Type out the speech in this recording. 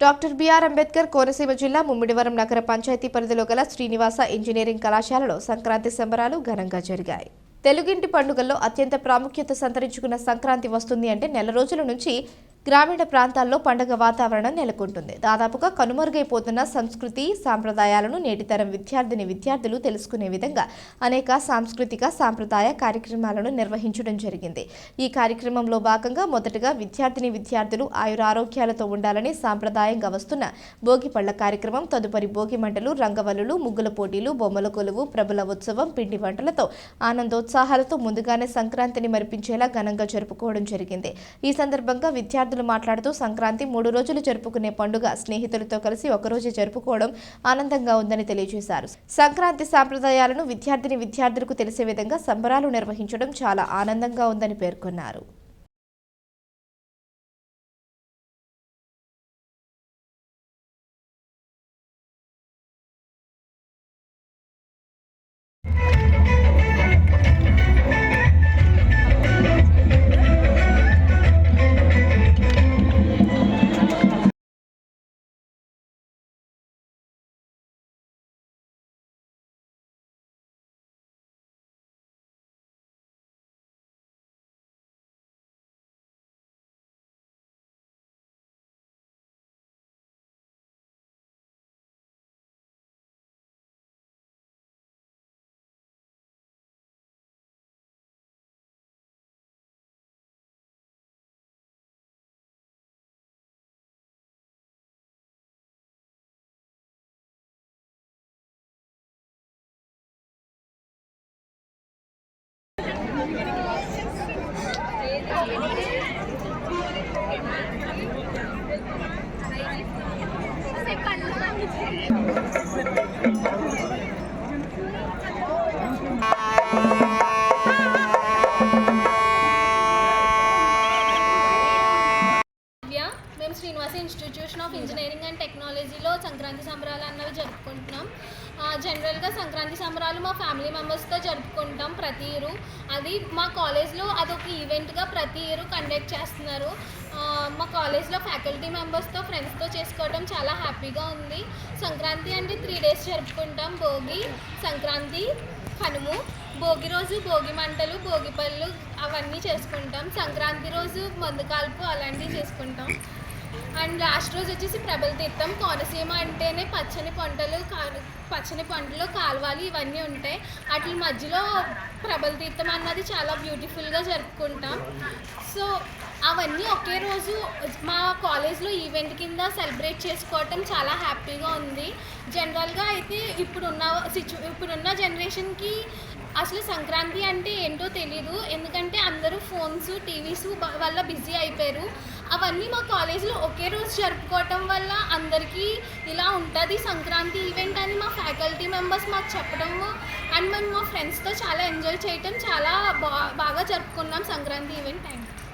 Doctor BR Ambedkar Konaseema జిల్లా ముమ్మిడివరం నగర పంచాయతీ పరిధిలో గల శ్రీనివాస ఇంజనీరింగ్ కళాశాలలో సంక్రాంతి సంబరాలు ఘనంగా జరిగాయి. తెలుగింటి పండుగల్లో అత్యంత ప్రాముఖ్యత సంతరించుకున్న సంక్రాంతి వస్తుంది అంటే నెల రోజుల నుంచి గ్రామీణ ప్రాంతాల్లో పండుగ వాతావరణం నెలకొంటుంది. దాదాపుగా కనుమరుగైపోతున్న సంస్కృతి సాంప్రదాయాలను నేటితరం విద్యార్థిని విద్యార్థులు తెలుసుకునే విధంగా అనేక సాంస్కృతిక సాంప్రదాయ కార్యక్రమాలను నిర్వహించడం జరిగింది. ఈ కార్యక్రమంలో భాగంగా మొదటగా విద్యార్థిని విద్యార్థులు ఆయురారోగ్యాలతో ఉండాలని సాంప్రదాయంగా వస్తున్న భోగి పళ్ళ కార్యక్రమం తదుపరి భోగి మంటలు రంగవల్లులు ముగ్గుల పోటీలు బొమ్మల కొలువు ప్రబల ఉత్సవం పిండి వంటలతో ఆనందోత్సాహాలతో ముందుగానే సంక్రాంతిని మరిపించేలా ఘనంగా జరుపుకోవడం జరిగింది. ఈ సందర్భంగా విద్యార్థులు మాట్లాడుతూ సంక్రాంతి మూడు రోజులు జరుపుకునే పండుగ స్నేహితులతో కలిసి ఒకరోజు జరుపుకోవడం ఆనందంగా ఉందని తెలియజేశారు. సంక్రాంతి సాంప్రదాయాలను విద్యార్థిని విద్యార్థులకు తెలిసే విధంగా సంబరాలు నిర్వహించడం చాలా ఆనందంగా ఉందని పేర్కొన్నారు. ఇన్స్టిట్యూషన్ ఆఫ్ ఇంజనీరింగ్ అండ్ టెక్నాలజీలో సంక్రాంతి సంబరాలు అన్నవి జరుపుకుంటున్నాం. జనరల్గా సంక్రాంతి సంబరాలు మా ఫ్యామిలీ మెంబర్స్తో జరుపుకుంటాం ప్రతి ఇయరు. అది మా కాలేజ్లో అదొక ఈవెంట్గా ప్రతి ఇయర్ కండక్ట్ చేస్తున్నారు. మా కాలేజ్లో ఫ్యాకల్టీ మెంబర్స్తో ఫ్రెండ్స్తో చేసుకోవడం చాలా హ్యాపీగా ఉంది. సంక్రాంతి అంటే త్రీ డేస్ జరుపుకుంటాం భోగి సంక్రాంతి కనుము. భోగి రోజు భోగి మంటలు భోగి పళ్ళు అవన్నీ చేసుకుంటాం. సంక్రాంతి రోజు మందు కాల్పు అలాంటివి చేసుకుంటాం. అండ్ లాస్ట్ రోజు వచ్చేసి ప్రబల తీర్థం. కోనసీమ అంటేనే పచ్చని పంటలు పచ్చని పంటలు కాలువలు ఇవన్నీ ఉంటాయి. వాటి మధ్యలో ప్రబల తీర్థం అన్నది చాలా బ్యూటిఫుల్గా జరుపుకుంటాం. సో అవన్నీ ఒకే రోజు మా కాలేజ్లో ఈవెంట్ కింద సెలబ్రేట్ చేసుకోవటం చాలా హ్యాపీగా ఉంది. జనరల్గా అయితే ఇప్పుడున్న సిచ్యు ఇప్పుడున్న జనరేషన్కి అసలు సంక్రాంతి అంటే ఏంటో తెలీదు. ఎందుకంటే అందరూ ఫోన్స్ టీవీస్ వల్ల బిజీ అయిపోయారు. అవన్నీ మా కాలేజ్లో ఒకే రోజు జరుపుకోవటం వల్ల అందరికీ ఇలా ఉంటుంది సంక్రాంతి ఈవెంట్ అని మా ఫ్యాకల్టీ మెంబర్స్ మాకు చెప్పడము అండ్ మేము మా ఫ్రెండ్స్తో చాలా ఎంజాయ్ చేయటం చాలా బా బాగా జరుపుకున్నాం సంక్రాంతి ఈవెంట్ థ్యాంక్ యూ